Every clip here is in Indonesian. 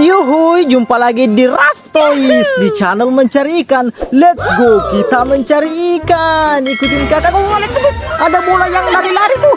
Yuhuy, jumpa lagi di Raff Toys di channel mencari ikan. Let's go, kita mencari ikan. Ikutin kakak. Oh, ada bola yang lari-lari tuh.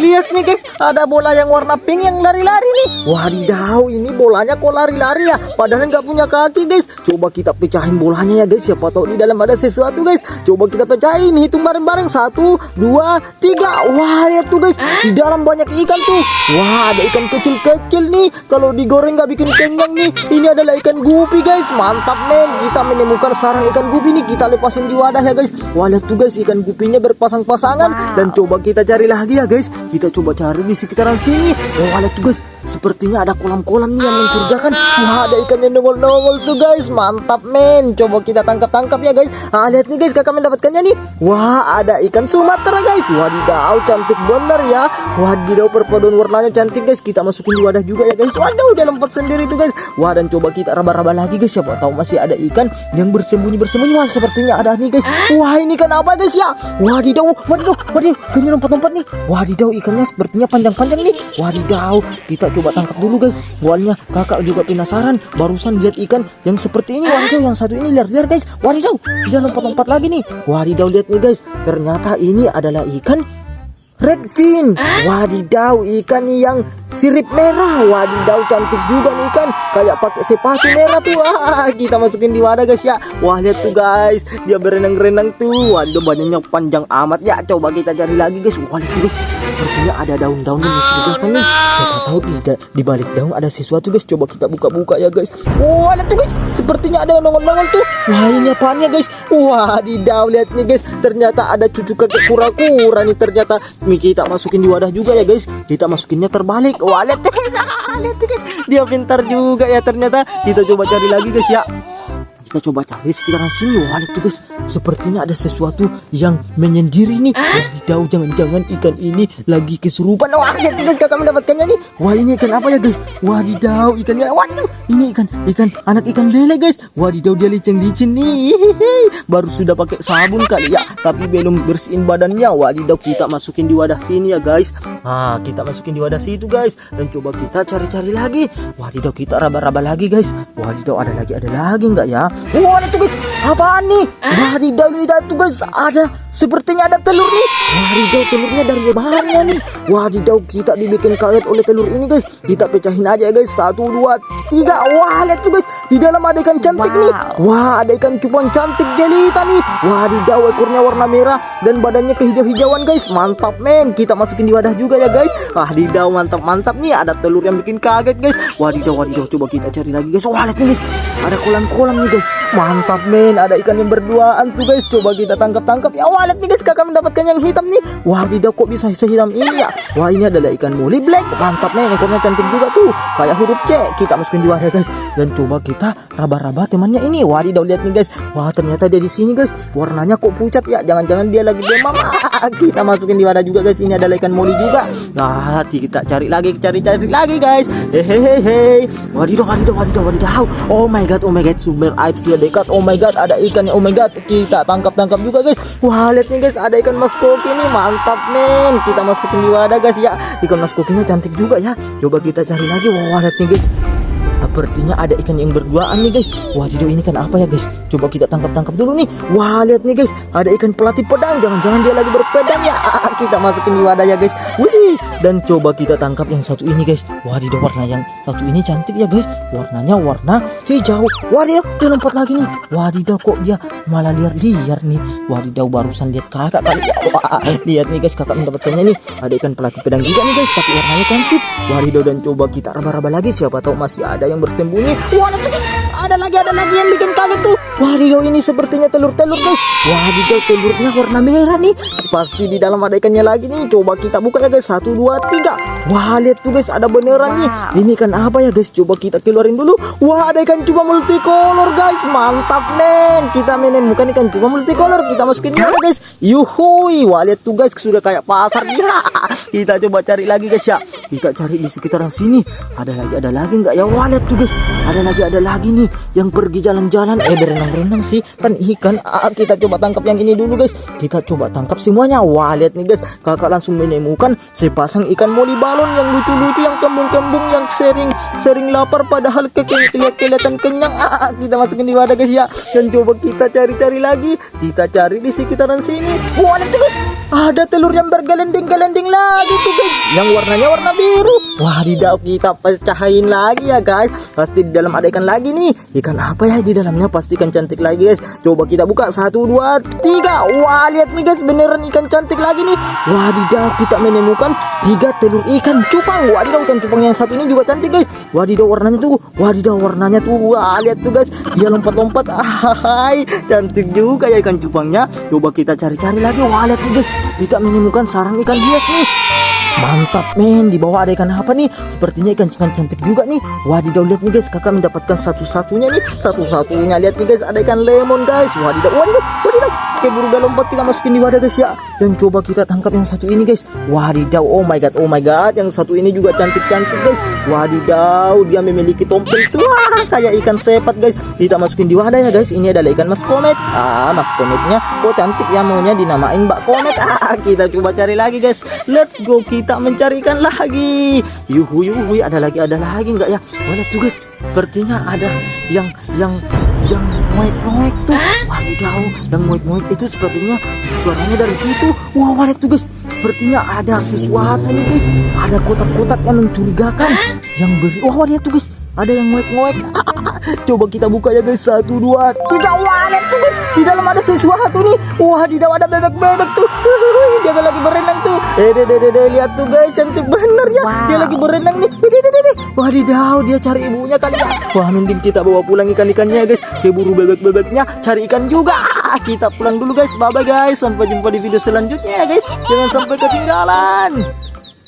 Lihat nih guys, ada bola yang warna pink yang lari-lari nih. Wadidaw, ini bolanya kok lari-lari ya? Padahal nggak punya kaki guys. Coba kita pecahin bolanya ya guys. Siapa tahu di dalam ada sesuatu guys. Coba kita pecahin. Hitung bareng-bareng. Satu, dua, tiga. Wah, lihat tuh guys. Di dalam banyak ikan tuh. Wah, ada ikan kecil-kecil nih. Kalau digoreng nggak bikin kenyang nih. Ini adalah ikan gupi guys. Mantap men. Kita menemukan sarang ikan gupi nih. Kita lepasin di wadah ya guys. Wah, lihat tuh guys. Ikan gupinya berpasang-pasangan. Dan coba kita cari lagi ya guys. Kita coba cari di sekitaran sini. Wah, lihat tuh guys. Sepertinya ada kolam-kolam nih yang mencurigakan. Wah, ada ikan yang nongol-nongol tuh guys. Mantap men. Coba kita tangkap-tangkap ya guys. Ah, lihat nih guys. Kakak mendapatkannya nih. Wah, ada ikan Sumatera guys. Wadidaw, cantik bener ya. Wadidaw, perpaduan warnanya cantik guys. Kita masukin di wadah juga ya guys. Waduh, udah lompat sendiri tuh guys. Wah, dan coba kita raba-raba lagi guys. Siapa tahu masih ada ikan yang bersembunyi-bersembunyi. Wah, sepertinya ada nih guys. Wah, ini kan apa guys ya? Wadidaw, wadidaw, wadidaw. Kayaknya lompat-lompat nih. Wadidaw, ikannya sepertinya panjang-panjang nih. Wadidaw, kita coba tangkap dulu guys. Soalnya kakak juga penasaran. Barusan lihat ikan yang seperti ini. Wadidaw, yang satu ini liar-liar guys. Wadidaw, dia lompat-lompat lagi nih. Wadidaw, lihat nih guys. Ternyata ini adalah ikan Redfin, wadidaw ikan yang sirip merah, wadidaw cantik juga nih ikan, kayak pakai sepatu merah tuh. Ah, kita masukin di wadah guys ya. Wah lihat tuh guys, dia berenang-renang tuh. Waduh banyaknya panjang amat ya. Coba kita cari lagi guys. Wah lihat tuh guys, sepertinya ada daun-daun yang mencurigakan nih. Siapa tahu di, di balik daun ada sesuatu guys. Coba kita buka-buka ya guys. Wah lihat tuh guys, sepertinya ada yang nongol-nongol tuh. Wah ini apaan ya guys? Wadidaw lihat nih guys, ternyata ada cucu kakek kura-kura nih ternyata. Kita masukin di wadah juga ya guys. Kita masukinnya terbalik. Wah lihat tuh guys, ah, lihat guys. Dia pintar juga ya ternyata. Kita coba cari lagi guys ya. Kita coba cari sekitaran sini. Wah tuh guys, sepertinya ada sesuatu yang menyendiri nih. Wadidaw, jangan-jangan ikan ini lagi kesurupan. Wah lihat guys, kakak mendapatkannya nih. Wah ini ikan apa ya guys? Wadidaw, ikannya. Waduh, ini ikan, ikan anak ikan lele guys. Wadidaw dia licin-licin nih. Baru sudah pakai sabun kali ya, tapi belum bersihin badannya. Wadidaw kita masukin di wadah sini ya guys. Nah kita masukin di wadah situ guys. Dan coba kita cari-cari lagi. Wadidaw kita raba-raba lagi guys. Wadidaw ada lagi ada lagi nggak ya? Wah itu guys, apaan nih? Wadidaw lihat tuh guys, ada sepertinya ada telur nih. Wadidaw telurnya dari mana nih? Wadidaw kita dibikin kaget oleh telur ini guys. Kita pecahin aja ya guys. Satu, dua, tiga. Wah lihat tuh guys, di dalam ada ikan cantik nih. Wah ada ikan cupang cantik jelita nih. Wadidaw ekornya warna merah dan badannya kehijau-hijauan guys. Mantap men. Kita masukin di wadah juga ya guys. Wadidaw mantap mantap nih. Ada telur yang bikin kaget guys. Wadidaw wadidaw coba kita cari lagi guys. Wah lihat nih guys, ada kolam-kolam nih guys. Mantap men. Ada ikan yang berduaan tuh guys. Coba kita tangkap-tangkap. Ya wah lihat nih guys, kakak mendapatkan yang hitam nih. Wadidaw kok bisa sehitam ini ya? Wah ini adalah ikan muli black. Mantap men. Ekornya cantik juga tuh. Kayak huruf C. Kita masukin di wadah guys. Dan coba kita raba-raba temannya ini. Wadidaw lihat nih guys. Wah ternyata dia di sini guys. Warnanya kok pucat ya? Jangan-jangan dia lagi demam. Ah, kita masukin di wadah juga guys. Ini adalah ikan moli juga. Nah kita cari lagi, cari-cari lagi guys. Hehehe. Wadidaw, wadidaw, wadidaw, wadidaw. Oh my god, oh my god. Sumber air sudah dekat. Oh my god, ada ikannya. Oh my god, kita tangkap-tangkap juga guys. Wah lihat nih guys, ada ikan mas koki nih. Mantap men. Kita masukin di wadah guys ya. Ikan mas kokinya cantik juga ya. Coba kita cari lagi. Wah lihat nih guys. Sepertinya ada ikan yang berduaan nih guys. Wadidaw ini kan apa ya guys? Coba kita tangkap-tangkap dulu nih. Wah lihat nih guys, ada ikan pelatih pedang. Jangan-jangan dia lagi berpedang ya. Kita masukin di wadah ya guys. Wih. Dan coba kita tangkap yang satu ini guys. Wadidaw warna yang satu ini cantik ya guys. Warnanya warna hijau. Wadidaw dia lompat lagi nih. Wadidaw kok dia malah liar-liar nih. Wadidaw barusan lihat kakak kali ya. Wah, lihat nih guys kakak mendapatkannya nih. Ada ikan pelatih pedang juga nih guys, tapi warnanya cantik. Wadidaw dan coba kita raba-raba lagi. Siapa tahu masih ada yang bersembunyi. Wah, lagi, ada lagi yang bikin kaget tuh. Wadidaw ini sepertinya telur-telur guys. Wadidaw telurnya warna merah nih. Pasti di dalam ada ikannya lagi nih. Coba kita buka ya guys. Satu, dua, tiga. Wah lihat tuh guys ada beneran nih. Ini kan apa ya guys? Coba kita keluarin dulu. Wah ada ikan cuma multicolor guys. Mantap men. Kita menemukan ikan cuma multicolor. Kita masukin mana guys? Yuhui. Wah lihat tuh guys sudah kayak pasar ya. Kita coba cari lagi guys ya. Kita cari di sekitaran sini. Ada lagi ada lagi nggak ya? Wah lihat tuh guys. Ada lagi ada lagi nih yang yang pergi jalan-jalan. Eh berenang-renang sih. Kan ikan ah, kita coba tangkap yang ini dulu guys. Kita coba tangkap semuanya. Wah lihat nih guys. Kakak langsung menemukan sepasang ikan moli balon yang lucu-lucu yang kembung-kembung yang sering sering lapar padahal ke kelihatan kenyang. Ah, ah, kita masukin di wadah guys ya. Dan coba kita cari-cari lagi. Kita cari di sekitaran sini. Wah lihat guys. Ada telur yang bergelending-gelending lagi tuh guys. Yang warnanya warna biru. Wah tidak kita pecahin lagi ya guys. Pasti di dalam ada ikan lagi nih. Ikan apa ya di dalamnya pasti ikan cantik lagi guys. Coba kita buka. Satu dua tiga. Wah lihat nih guys. Beneran ikan cantik lagi nih. Wadidaw kita menemukan tiga telur ikan cupang. Wadidaw ikan cupang yang satu ini juga cantik guys. Wadidaw warnanya tuh wadidaw warnanya tuh. Wah lihat tuh guys. Dia lompat-lompat. Ahai cantik juga ya ikan cupangnya. Coba kita cari-cari lagi. Wah lihat nih guys. Kita menemukan sarang ikan hias nih Mantap men, di bawah ada ikan apa nih? Sepertinya ikan ikan cantik juga nih. Wadidaw lihat nih guys, kakak mendapatkan satu-satunya nih, satu-satunya lihat nih guys, ada ikan lemon guys. Wadidaw, wadidaw, wadidaw. Sekali udah lompat kita masukin di wadah guys ya. Dan coba kita tangkap yang satu ini guys. Wadidaw, oh my god, oh my god, yang satu ini juga cantik-cantik guys. Wadidaw, dia memiliki tompel Wah, kayak ikan sepat guys. Kita masukin di wadah ya guys. Ini adalah ikan mas komet. Ah, mas kometnya, kok cantik ya maunya dinamain mbak komet. Ah, kita coba cari lagi guys. Let's go kita mencari ikan lagi. Yuhu yuhu ada lagi ada lagi nggak ya? Wah lihat tuh guys, sepertinya ada yang yang yang moek moek tuh. Wadidaw, yang moek moek itu sepertinya suaranya dari situ. Wah wah lihat tuh guys, sepertinya ada sesuatu nih guys. Ada kotak-kotak yang mencurigakan. Yang beri, wah wah lihat tuh guys, ada yang moek. Coba kita buka ya guys. Satu dua tiga. Wah lihat tuh guys. Di dalam ada sesuatu nih. Wah di dalam ada bebek-bebek tuh. Dia lagi berenang tuh. Eh deh deh deh Lihat tuh guys. Cantik bener ya. Dia lagi berenang nih. Eh, deh, deh, deh, deh. Wah didaw Dia cari ibunya kali ya. Wah mending kita bawa pulang ikan-ikannya guys. Keburu bebek-bebeknya Cari ikan juga. Ah, Kita pulang dulu guys. Bye bye guys. Sampai jumpa di video selanjutnya ya guys. Jangan sampai ketinggalan